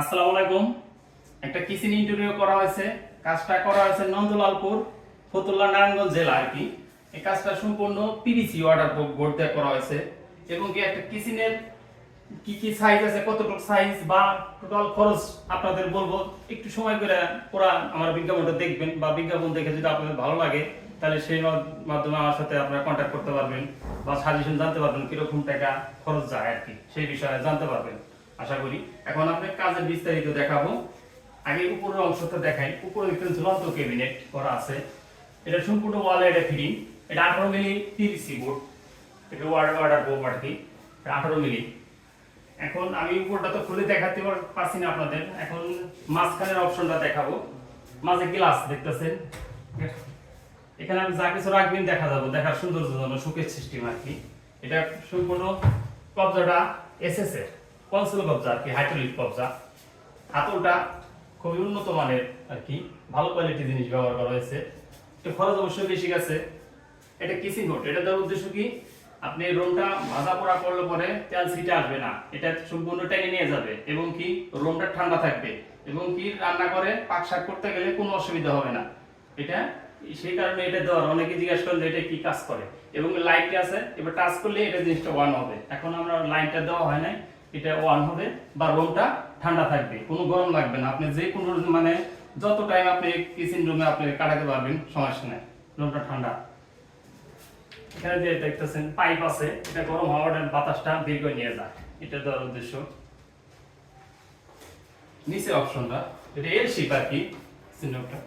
আসসালামু আলাইকুম। একটা কিচেন ইন্টারভিউ করা হয়েছে। কাজটা করা হয়েছে নন্দলালপুর, ফতুল্লা নারায়ণগঞ্জ জেলা আর কি। এই কাজটা সম্পূর্ণ পিভিসি ওয়াটার বোর্ড দিয়ে করা হয়েছে। এবং কি একটা কিচেনের কি কি সাইজ আছে, কতটুকু সাইজ বা টোটাল খরচ আপনাদের বলব, একটু সময় করে পুরা আমার বিজ্ঞাপনটা দেখবেন বা বিজ্ঞাপন দেখে যদি আপনাদের ভালো লাগে, তাহলে সেই মাধ্যমে আমার সাথে আপনারা কন্ট্যাক্ট করতে পারবেন বা সাজেশন জানতে পারবেন কীরকম টাকা খরচ যায় আর কি, সেই বিষয়ে জানতে পারবেন। আশা করি। এখন আপনি কাজের বিস্তারিত দেখাবো। আগে উপরের অংশটা দেখাই। উপরে দেখতেন ঝুলন্ত ক্যাবিনেট করা আছে। এটা সম্পূর্ণ ওয়ালে এটা ফিটিং এটা আঠারো মিলি পিভিসি বোর্ড এটা ওয়ার্ডার ওয়ার্ডার বোর্ড আর কি। আঠারো মিলি। এখন আমি উপরটা তো খুলে দেখাতে পারছি না আপনাদের। এখন মাঝখানের অপশনটা দেখাবো। মাঝে গ্লাস দেখতেছেন। এখানে আমি যা কিছু রাখবেন দেখা যাব। দেখার সৌন্দর্য জন্য সুখের সিস্টেম আর কি। এটা সম্পূর্ণ কবজাটা এসএস এর। কনসোল কবজা, আর কি হাইড্রোলিক কবজা। হাতলটা খুবই উন্নত মানের, আর কি, ভালো কোয়ালিটির জিনিস ব্যবহার করা হয়েছে। একটু খরচ অবশ্যই বেশি গেছে। এটা কিসিং হোট এটা দেওয়ার উদ্দেশ্য কি? আপনি রোমটা ভাজা পোড়া করলে পরে তেল সিটে আসবে না। এটা সম্পূর্ণ টেনে নিয়ে যাবে এবং কি রোমটা ঠান্ডা থাকবে। এবং কি রান্না করে পাক শাক করতে গেলে কোনো অসুবিধা হবে না। এটা সেই কারণে এটা দেওয়ার। অনেকে জিজ্ঞেস করলে এটা কি কাজ করে? এবং লাইট আছে, এবার টাচ করলে এটা জিনিসটা ওয়ান হবে। এখন আমরা লাইনটা দেওয়া হয় নাই। এটা ওয়ান হবে বা রুমটা ঠান্ডা থাকবে, কোনো গরম লাগবে না। আপনি যে কোনো মানে যত টাইম আপনি কিচেন রুমে আপনি কাটাতে পারবেন, সমস্যা নেই রুমটা ঠান্ডা। এখানে যে দেখতেছেন পাইপ আছে, এটা গরম হাওয়ার বাতাসটা বের করে নিয়ে যায় এটা দেওয়ার উদ্দেশ্য। নিচে অপশনটা এটা এর শিপ আর কি সিনটা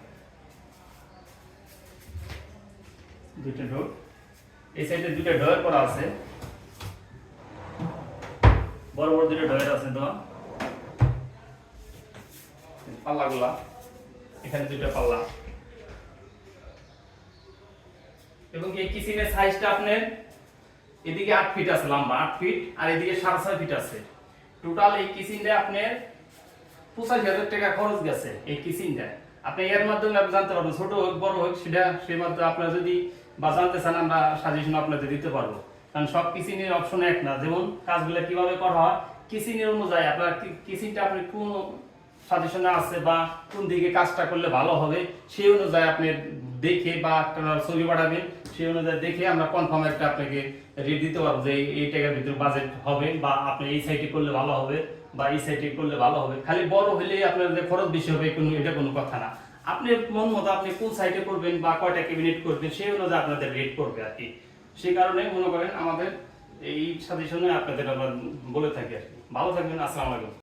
দুইটা ডোর এই সাইডে দুইটা ডোর করা আছে। বড় বড় দুটো ডয়ের আছে তো পাল্লাগুলা। এখানে দুইটা পাল্লা। এবং এই কিচেনের সাইজটা আপনার এদিকে আট ফিট আছে, লম্বা আট ফিট আর এদিকে সাড়ে ছয় ফিট আছে। টোটাল এই কিচেনটা আপনার পঁচাশি হাজার টাকা খরচ গেছে এই কিচেনটা। আপনি এর মাধ্যমে আপনি জানতে পারবেন, ছোট হোক, বড় হোক, সেটা সেই মাধ্যমে আপনার যদি বা জানতে চান, আমরা সাজেশন আপনাদের দিতে পারব। কারণ সব কিচেনের অপশন এক না। যেমন কাজগুলো কীভাবে করা হয় কিচেনের অনুযায়ী আপনার কিচেনটা আপনি কোন সাজেশনে আছে বা কোন দিকে কাজটা করলে ভালো হবে, সেই অনুযায়ী আপনি দেখে বা একটা ছবি পাঠাবেন, সেই অনুযায়ী দেখে আমরা কনফার্ম একটা আপনাকে রেট দিতে পারব যে এই- টাকার ভিতরে বাজেট হবে বা আপনি এই সাইটে করলে ভালো হবে বা এই সাইটে করলে ভালো হবে। খালি বড় হলেই আপনার যে খরচ বেশি হবে, কোনো এটা কোনো কথা না। আপনি মন মতো আপনি কোন সাইটে করবেন বা কয়টা ক্যাবিনেট করবেন, সেই অনুযায়ী আপনাদের রেট করবে আর কি। সেই কারণে মনে করেন আমাদের এই সাজেশনে আপনাদের আমরা বলে থাকি আর কি। ভালো থাকবেন, আসসালামু আলাইকুম।